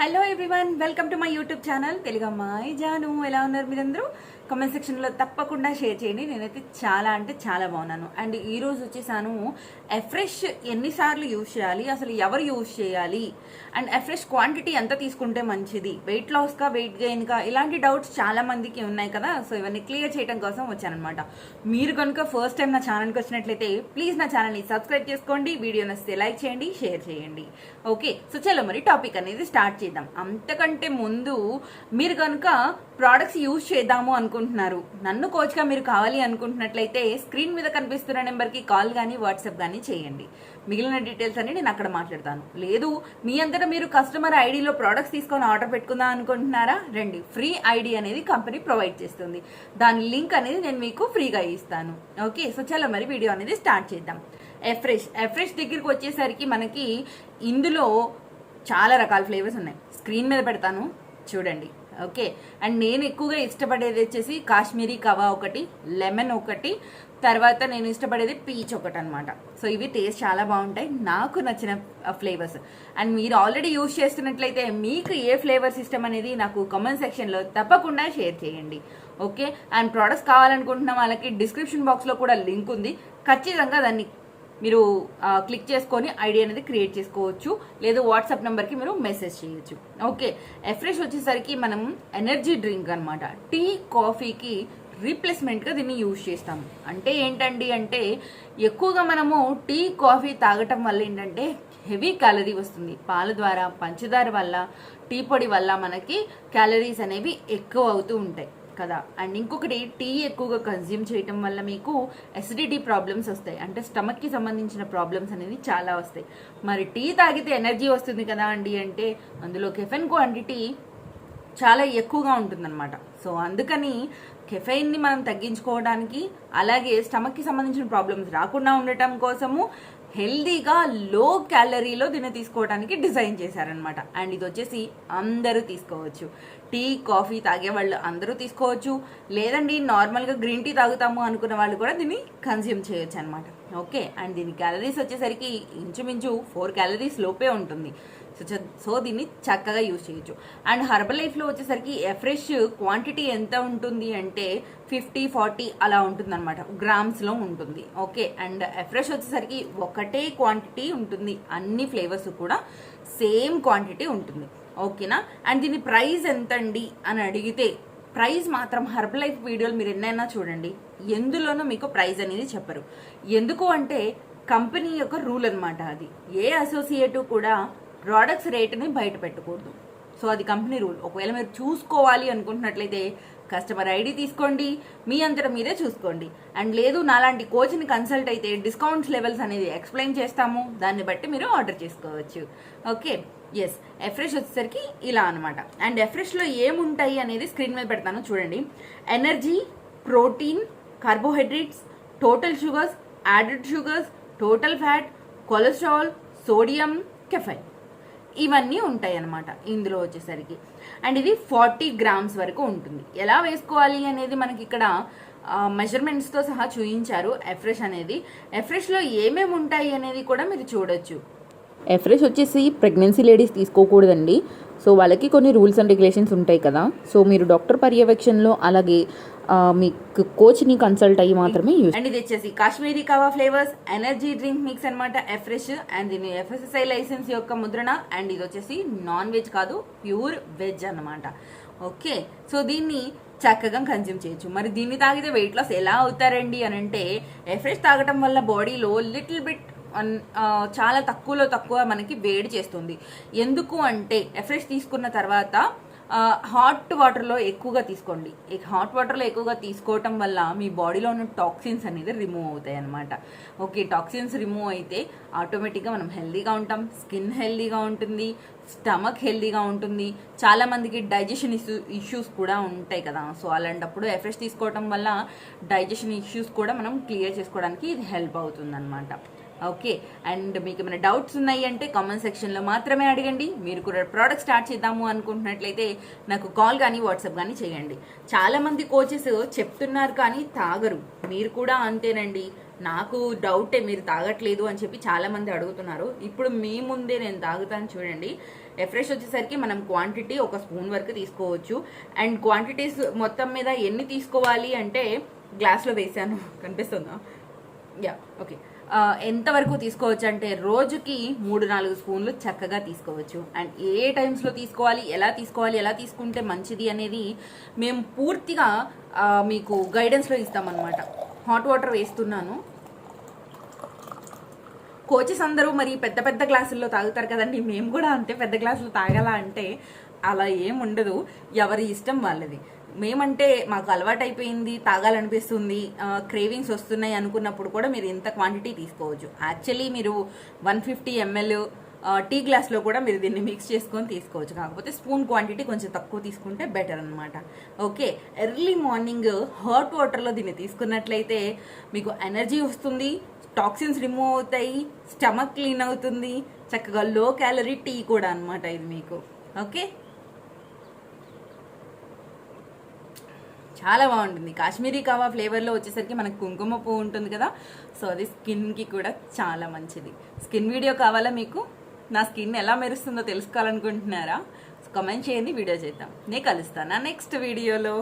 Hello everyone welcome to my YouTube channel Telugu అమ్మాయి జాను ఎలా ఉన్నారు మీరందరూ? కామెంట్ సెక్షన్లో తప్పకుండా షేర్ చేయండి. నేనైతే చాలా అంటే చాలా బాగున్నాను. అండ్ ఈరోజు వచ్చేసాను ఎఫ్రెష్ ఎన్నిసార్లు యూజ్ చేయాలి? అసలు ఎవరు యూజ్ చేయాలి? అండ్ ఎఫ్రెష్ క్వాంటిటీ ఎంత తీసుకుంటే మంచిది? వెయిట్ లాస్గా వెయిట్ గెయిన్గా ఇలాంటి డౌట్స్ చాలా మందికి ఉన్నాయి కదా? సో ఇవన్నీ క్లియర్ చేయడం కోసం వచ్చానమాట మీరు కనుక ఫస్ట్ టైం నా ఛానల్కి వచ్చినట్లయితే ప్లీజ్ నా ఛానల్ని సబ్స్క్రైబ్ చేసుకోండి. వీడియో నచ్చితే లైక్ చేయండి షేర్ చేయండి. ఓకే సో చలో మరి టాపిక్ అనేది స్టార్ట్ చేద్దాం. అంతకంటే ముందు మీరు కనుక ప్రోడక్ట్స్ యూజ్ చేద్దాము అనుకుంటున్నారు. నన్ను కోచ్గా మీరు కావాలి అనుకుంటున్నట్లయితే స్క్రీన్ మీద కనిపిస్తున్న నెంబర్కి కాల్ కానీ వాట్సాప్ కానీ చేయండి. మిగిలిన డీటెయిల్స్ అన్ని నేను అక్కడ మాట్లాడతాను. లేదు మీ అంతటా మీరు కస్టమర్ ఐడిలో ప్రోడక్ట్స్ తీసుకొని ఆర్డర్ పెట్టుకుందాం అనుకుంటున్నారా? రండి ఫ్రీ ఐడి అనేది కంపెనీ ప్రొవైడ్ చేస్తుంది. దాని లింక్ అనేది నేను మీకు ఫ్రీగా ఇస్తాను. ఓకే సో చాలా మరి వీడియో అనేది స్టార్ట్ చేద్దాం. ఎఫ్రెష్ ఎఫ్రెష్ దగ్గరికి వచ్చేసరికి మనకి ఇందులో చాలా రకాల ఫ్లేవర్స్ ఉన్నాయి. స్క్రీన్ మీద పెడతాను. చూడండి. ఓకే. అండ్ నేను ఎక్కువగా ఇష్టపడేది వచ్చేసి కాశ్మీరీ కవా ఒకటి లెమన్ ఒకటి తర్వాత నేను ఇష్టపడేది పీచ్ ఒకటి అనమాట సో ఇవి టేస్ట్ చాలా బాగుంటాయి. నాకు నచ్చిన ఫ్లేవర్స్ అండ్ మీరు ఆల్రెడీ యూజ్ చేస్తున్నట్లయితే మీకు ఏ ఫ్లేవర్స్ ఇష్టం అనేది నాకు కమెంట్ సెక్షన్లో తప్పకుండా షేర్ చేయండి. ఓకే. అండ్ ప్రోడక్ట్స్ కావాలనుకుంటున్న వాళ్ళకి డిస్క్రిప్షన్ బాక్స్లో కూడా లింక్ ఉంది. ఖచ్చితంగా దాన్ని మీరు క్లిక్ చేసుకొని ఐడి అనేది క్రియేట్ చేసుకోవచ్చు. లేదు వాట్సాప్ నెంబర్కి మీరు మెసేజ్ చేయొచ్చు. ఓకే ఎఫ్రెష్ వచ్చేసరికి మనం ఎనర్జీ డ్రింక్ అనమాట టీ కాఫీకి రీప్లేస్మెంట్గా దీన్ని యూజ్ చేస్తాము. అంటే ఏంటండి అంటే ఎక్కువగా మనము టీ కాఫీ తాగటం వల్ల ఏంటంటే హెవీ క్యాలరీ వస్తుంది. పాల ద్వారా పంచదార వల్ల టీ పొడి వల్ల మనకి క్యాలరీస్ అనేవి ఎక్కువ అవుతూ ఉంటాయి. కదా. అండ్ ఇంకొకటి టీ ఎక్కువగా కన్జ్యూమ్ చేయటం వల్ల మీకు ఎసిడిటీ ప్రాబ్లమ్స్ వస్తాయి. అంటే స్టమక్కి సంబంధించిన ప్రాబ్లమ్స్ అనేది చాలా వస్తాయి. మరి టీ తాగితే ఎనర్జీ వస్తుంది కదా అండి అంటే అందులో కెఫెన్ క్వాంటిటీ చాలా ఎక్కువగా ఉంటుందన్నమాట. సో అందుకని కెఫైన్ని మనం తగ్గించుకోవడానికి అలాగే స్టమక్కి సంబంధించిన ప్రాబ్లమ్స్ రాకుండా ఉండటం కోసము హెల్దీగా లో క్యాలరీలో దీన్ని తీసుకోవడానికి డిజైన్ చేశారనమాట అండ్ ఇది వచ్చేసి అందరూ తీసుకోవచ్చు. టీ కాఫీ తాగే వాళ్ళు అందరూ తీసుకోవచ్చు. లేదండి నార్మల్గా గ్రీన్ టీ తాగుతాము అనుకున్న వాళ్ళు కూడా దీన్ని కన్జ్యూమ్ చేయొచ్చు అనమాట ఓకే అండ్ దీని క్యాలరీస్ వచ్చేసరికి ఇంచుమించు ఫోర్ క్యాలరీస్ లోపే ఉంటుంది. సో సో దీన్ని చక్కగా యూజ్ చేయొచ్చు. అండ్ హర్బల్ లైఫ్లో వచ్చేసరికి ఎఫ్రెష్ క్వాంటిటీ ఎంత ఉంటుంది అంటే ఫిఫ్టీ ఫార్టీ అలా ఉంటుంది అనమాట గ్రామ్స్లో ఉంటుంది. ఓకే అండ్ ఎఫ్రెష్ వచ్చేసరికి ఒకటే క్వాంటిటీ ఉంటుంది. అన్ని ఫ్లేవర్స్ కూడా సేమ్ క్వాంటిటీ ఉంటుంది. ఓకేనా? అండ్ దీని ప్రైస్ ఎంతండి అని అడిగితే ప్రైస్ మాత్రం హర్బల్ లైఫ్ వీడియోలు మీరు ఎన్నైనా చూడండి. ఎందులోనూ మీకు ప్రైస్ అనేది చెప్పరు. ఎందుకు అంటే కంపెనీ యొక్క రూల్ అనమాట అది. ఏ అసోసియేటివ్ కూడా ప్రోడక్ట్స్ రేటుని బయట పెట్టకూడదు. సో అది కంపెనీ రూల్ ఒకవేళ మీరు చూసుకోవాలి అనుకుంటున్నట్లయితే కస్టమర్ ఐడి తీసుకోండి మీ అంతటా మీరే చూసుకోండి. అండ్ లేదు నాలాంటి కోచ్ని కన్సల్ట్ అయితే డిస్కౌంట్స్ లెవెల్స్ అనేది ఎక్స్ప్లెయిన్ చేస్తాము. దాన్ని బట్టి మీరు ఆర్డర్ చేసుకోవచ్చు. ఓకే ఎస్ ఎఫ్రెష్ వచ్చేసరికి ఇలా అనమాట అండ్ ఎఫ్రెష్లో ఏముంటాయి అనేది స్క్రీన్ మీద పెడతాను చూడండి. Energy protein carbohydrates total sugars added sugars total fat cholesterol sodium caffeine ఇవన్నీ ఉంటాయి అన్నమాట ఇందులో వచ్చేసరికి. అండ్ ఇది ఫార్టీ గ్రామ్స్ వరకు ఉంటుంది. ఎలా వేసుకోవాలి అనేది మనకి ఇక్కడ మెజర్మెంట్స్తో సహా చూపించారు ఎఫ్రెష్ అనేది. ఎఫ్రెష్లో ఏమేమి ఉంటాయి అనేది కూడా మీరు చూడొచ్చు. ఎఫ్రెష్ వచ్చేసి ప్రెగ్నెన్సీ లేడీస్ తీసుకోకూడదండి. సో వాళ్ళకి కొన్ని రూల్స్ అండ్ రెగ్యులేషన్స్ ఉంటాయి కదా. సో మీరు డాక్టర్ పర్యవేక్షణలో అలాగే మీకు కోచ్ని కన్సల్ట్ అయ్యి మాత్రమే యూజ్ అండ్ ఇది వచ్చేసి Kashmiri kahwa flavours energy drink mix అనమాట ఎఫ్రెష్ అండ్ దీని ఎఫ్ఎస్ఎస్ఐ లైసెన్స్ యొక్క ముద్రణ. అండ్ ఇది వచ్చేసి నాన్ వెజ్ కాదు ప్యూర్ వెజ్ అన్నమాట. ఓకే సో దీన్ని చక్కగా కన్జ్యూమ్ చేయొచ్చు. మరి దీన్ని తాగితే వెయిట్ లాస్ ఎలా అవుతారండి అని అంటే ఎఫ్రెష్ తాగటం వల్ల బాడీలో లిటిల్ బిట్ చాలా తక్కువలో తక్కువ మనకి వేడి చేస్తుంది. ఎందుకు అంటే ఎఫ్రెష్ తీసుకున్న తర్వాత హాట్ వాటర్లో ఎక్కువగా తీసుకోండి. హాట్ వాటర్లో ఎక్కువగా తీసుకోవటం వల్ల మీ బాడీలో ఉన్న టాక్సిన్స్ అనేది రిమూవ్ అవుతాయి అనమాట ఓకే టాక్సిన్స్ రిమూవ్ అయితే ఆటోమేటిక్గా మనం హెల్దీగా ఉంటాం. స్కిన్ హెల్దీగా ఉంటుంది స్టమక్ హెల్దీగా ఉంటుంది. చాలామందికి డైజెషన్ ఇష్యూ ఇష్యూస్ కూడా ఉంటాయి కదా. సో అలాంటప్పుడు ఎఫ్రెష్ తీసుకోవటం వల్ల డైజెషన్ ఇష్యూస్ కూడా మనం క్లియర్ చేసుకోవడానికి ఇది హెల్ప్ అవుతుంది ఓకే అండ్ మీకు ఏమైనా డౌట్స్ ఉన్నాయి అంటే కామెంట్ సెక్షన్లో మాత్రమే అడగండి. మీరు కూడా ప్రోడక్ట్ స్టార్ట్ చేద్దాము అనుకుంటున్నట్లయితే నాకు కాల్ కానీ వాట్సాప్ కానీ చేయండి. చాలామంది కోచెస్ చెప్తున్నారు కానీ తాగరు. మీరు కూడా అంతేనండి. నాకు డౌటే మీరు తాగట్లేదు అని చెప్పి చాలామంది అడుగుతున్నారు. ఇప్పుడు మీ ముందే నేను తాగుతాను చూడండి. ఎఫ్రెష్ వచ్చేసరికి మనం క్వాంటిటీ ఒక స్పూన్ వరకు తీసుకోవచ్చు. అండ్ క్వాంటిటీస్ మొత్తం మీద ఎన్ని తీసుకోవాలి అంటే గ్లాస్లో వేసాను. కనిపిస్తుందా? యా ఓకే uh, ఎంతవరకు తీసుకోవచ్చు అంటే రోజుకి మూడు నాలుగు స్పూన్లు చక్కగా తీసుకోవచ్చు. అండ్ ఏ టైమ్స్లో తీసుకోవాలి ఎలా తీసుకోవాలి ఎలా తీసుకుంటే మంచిది అనేది మేము పూర్తిగా మీకు గైడెన్స్లో ఇస్తామన్నమాట. హాట్ వాటర్ వేస్తున్నాను. కోచెస్ అందరూ మరి పెద్ద పెద్ద గ్లాసుల్లో తాగుతారు కదండి. మేము కూడా అంతే పెద్ద గ్లాసులు తాగాల అంటే అలా ఏం ఉండదు. ఎవరి ఇష్టం వాళ్ళది. మేమంటే మాకు అలవాటు అయిపోయింది తాగాలనిపిస్తుంది క్రేవింగ్స్ వస్తున్నాయి అనుకున్నప్పుడు కూడా మీరు ఇంత క్వాంటిటీ తీసుకోవచ్చు. యాక్చువల్లీ మీరు వన్ ఫిఫ్టీ ఎంఎల్ టీ గ్లాస్లో కూడా మీరు దీన్ని మిక్స్ చేసుకొని తీసుకోవచ్చు. కాకపోతే స్పూన్ క్వాంటిటీ కొంచెం తక్కువ తీసుకుంటే బెటర్ అనమాట ఓకే ఎర్లీ మార్నింగ్ హాట్ వాటర్లో దీన్ని తీసుకున్నట్లయితే మీకు ఎనర్జీ వస్తుంది టాక్సిన్స్ రిమూవ్ అవుతాయి స్టమక్ క్లీన్ అవుతుంది చక్కగా లో క్యాలరీ టీ కూడా అనమాట ఇది మీకు. ఓకే చాలా బాగుంటుంది. కాశ్మీరీ కావా ఫ్లేవర్లో వచ్చేసరికి మనకు కుంకుమ పువ్వు ఉంటుంది కదా సో అది స్కిన్కి కూడా చాలా మంచిది. స్కిన్ వీడియో కావాలా మీకు? నా స్కిన్ ఎలా మెరుస్తుందో తెలుసుకోవాలనుకుంటున్నారా? కమెంట్ చేయండి వీడియో చేద్దాం. నేను కలుస్తాను నెక్స్ట్ వీడియోలో?